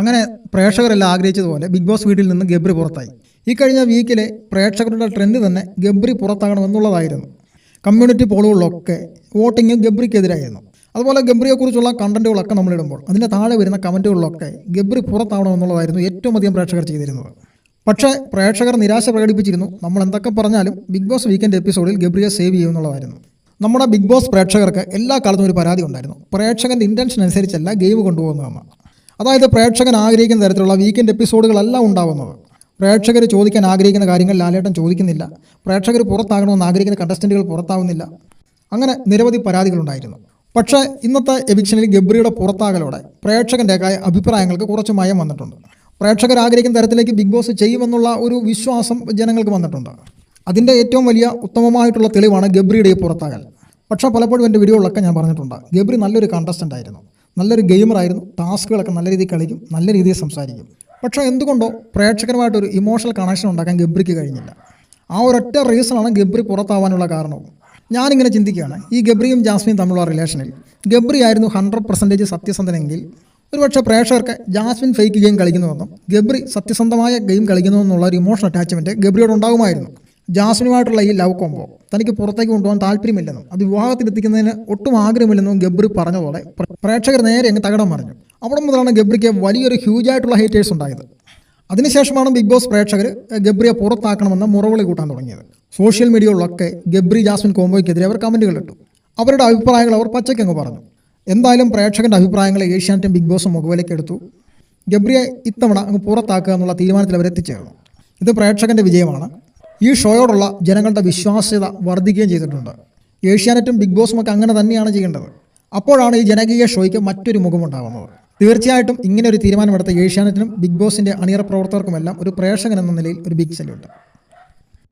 അങ്ങനെ പ്രേക്ഷകരെല്ലാം ആഗ്രഹിച്ചതുപോലെ big boss വീട്ടിൽ നിന്ന് ഗബ്രി പുറത്തായി. ഈ കഴിഞ്ഞ വീക്കിലെ പ്രേക്ഷകരുടെ ട്രെൻഡ് തന്നെ ഗബ്രി പുറത്താകണമെന്നുള്ളതായിരുന്നു. കമ്മ്യൂണിറ്റി പോളുകളിലൊക്കെ വോട്ടിംഗ് ഗബ്രിക്കെതിരായിരുന്നു. അതുപോലെ ഗബ്രിയെക്കുറിച്ചുള്ള കണ്ടന്റുകളൊക്കെ നമ്മളിടുമ്പോൾ അതിന്റെ താഴെ വരുന്ന കമന്റുകളിലൊക്കെ ഗബ്രി പുറത്താവണമെന്നുള്ളതായിരുന്നു ഏറ്റവും അധികം പ്രേക്ഷകർ ചെയ്തിരുന്നത്. പക്ഷേ പ്രേക്ഷകർ നിരാശ പ്രകടിപ്പിച്ചിരുന്നു. നമ്മൾ എന്തൊക്കെ പറഞ്ഞാലും ബിഗ് ബോസ് വീക്കെൻഡ് എപ്പിസോഡിൽ ഗബ്രിയെ സേവ് ചെയ്യുമെന്നുള്ളതായിരുന്നു. നമ്മുടെ ബിഗ് ബോസ് പ്രേക്ഷകർക്ക് എല്ലാ കാലത്തും ഒരു പരാതി ഉണ്ടായിരുന്നു. പ്രേക്ഷകന്റെ ഇന്റൻഷൻ അനുസരിച്ചല്ല ഗെയിം കൊണ്ടുപോകുന്നതെന്ന്. അതായത് പ്രേക്ഷകൻ ആഗ്രഹിക്കുന്ന തരത്തിലുള്ള വീക്കെൻഡ് എപ്പിസോഡുകളല്ല ഉണ്ടാവുന്നത്. പ്രേക്ഷകർ ചോദിക്കാൻ ആഗ്രഹിക്കുന്ന കാര്യങ്ങൾ ലാലേട്ടൻ ചോദിക്കുന്നില്ല. പ്രേക്ഷകർ പുറത്താകണമെന്ന് ആഗ്രഹിക്കുന്ന കണ്ടസ്റ്റന്റുകൾ പുറത്താവുന്നില്ല. അങ്ങനെ നിരവധി പരാതികളുണ്ടായിരുന്നു. പക്ഷേ ഇന്നത്തെ എവിക്ഷനിൽ ഗബ്രിയുടെ പുറത്താകലോടെ പ്രേക്ഷകന്റെ അഭിപ്രായങ്ങൾക്ക് കുറച്ച് മയം വന്നിട്ടുണ്ട്. പ്രേക്ഷകർ ആഗ്രഹിക്കുന്ന തരത്തിലേക്ക് ബിഗ് ബോസ് ചെയ്യുമെന്നുള്ള ഒരു വിശ്വാസം ജനങ്ങൾക്ക് വന്നിട്ടുണ്ട്. അതിന്റെ ഏറ്റവും വലിയ ഉത്തമമായിട്ടുള്ള തെളിവാണ് ഗബ്രിയുടെ പുറത്താകൽ. പക്ഷേ പലപ്പോഴും എന്റെ വീഡിയോകളൊക്കെ ഞാൻ പറഞ്ഞിട്ടുണ്ട്. ഗബ്രി നല്ലൊരു കണ്ടസ്റ്റന്റ് ആയിരുന്നു. നല്ലൊരു ഗെയിമറായിരുന്നു. ടാസ്കുകളൊക്കെ നല്ല രീതിയിൽ കളിക്കും നല്ല രീതിയിൽ സംസാരിക്കും. പക്ഷേ എന്തുകൊണ്ടോ പ്രേക്ഷകരുമായിട്ടൊരു ഇമോഷണൽ കണക്ഷൻ ഉണ്ടാക്കാൻ ഗബ്രിക്ക് കഴിഞ്ഞില്ല. ആ ഒരൊറ്റ റീസണാണ് ഗബ്രി പുറത്താവാനുള്ള കാരണവും ഞാനിങ്ങനെ ചിന്തിക്കുകയാണ്. ഈ ഗബ്രിയും ജാസ്മിയും തമ്മിലുള്ള റിലേഷനിൽ ഗബ്രി ആയിരുന്നു ഹൺഡ്രഡ് പെർസെന്റേജ് സത്യസന്ധനെങ്കിൽ ഒരുപക്ഷെ പ്രേക്ഷകർക്ക് ജാസ്മിൻ ഫേക്ക് ഗെയിം കളിക്കുന്നുവെന്നും ഗബ്രി സത്യസന്ധമായ ഗെയിം കളിക്കുന്നുവെന്നുള്ള ഒരു ഇമോഷണൽ അറ്റാച്ച്മെന്റ് ഗബ്രിയോട് ഉണ്ടാകുമായിരുന്നു ജാസ്മിനുമായിട്ടുള്ള ഈ ലവ് കോംബോ തനിക്ക് പുറത്തേക്ക് കൊണ്ടുപോകാൻ താല്പര്യമില്ലെന്നും അത് വിവാഹത്തിലെത്തിക്കുന്നതിന് ഒട്ടും ആഗ്രഹമില്ലെന്നും ഗബ്രി പറഞ്ഞതോടെ പ്രേക്ഷകർ നേരെ അങ്ങ് തകടം പറഞ്ഞു അവിടെ മുതലാണ് ഗബ്രിക്ക് വലിയൊരു ഹ്യൂജ് ആയിട്ടുള്ള ഹേറ്റേഴ്സ് ഉണ്ടായത്. അതിനുശേഷമാണ് ബിഗ് ബോസ് പ്രേക്ഷകർ ഗബ്രിയെ പുറത്താക്കണമെന്ന് മുറവിളി കൂട്ടാൻ തുടങ്ങിയത്. സോഷ്യൽ മീഡിയകളിലൊക്കെ ഗബ്രി ജാസ്മിൻ കോംബോയ്ക്കെതിരെ അവർ കമന്റുകൾ ഇട്ടു. അവരുടെ അഭിപ്രായങ്ങൾ അവർ പച്ചയ്ക്കങ്ങ് പറഞ്ഞു. എന്തായാലും പ്രേക്ഷകന്റെ അഭിപ്രായങ്ങൾ ഏഷ്യാനെറ്റും ബിഗ് ബോസും മുഖവിലേക്ക് എടുത്തു. ഗബ്രിയെ ഇത്തവണ അങ്ങ് പുറത്താക്കുക എന്നുള്ള തീരുമാനത്തിൽ അവർ എത്തിച്ചേർന്നു ഇത് പ്രേക്ഷകന്റെ വിജയമാണ്. ഈ ഷോയോടുള്ള ജനങ്ങളുടെ വിശ്വാസ്യത വർദ്ധിക്കുകയും ചെയ്തിട്ടുണ്ട്. ഏഷ്യാനെറ്റും ബിഗ് ബോസും ഒക്കെ അങ്ങനെ തന്നെയാണ് ചെയ്യേണ്ടത്. അപ്പോഴാണ് ഈ ജനകീയ ഷോയ്ക്ക് മറ്റൊരു മുഖമുണ്ടാകുന്നത് തീർച്ചയായിട്ടും ഇങ്ങനെ ഒരു തീരുമാനമെടുത്ത ഏഷ്യാനെറ്റിനും ബിഗ് ബോസിന്റെ അണിയറ പ്രവർത്തകർക്കുമെല്ലാം ഒരു പ്രേക്ഷകൻ എന്ന നിലയിൽ ഒരു ബിഗ് സല്യൂട്ട്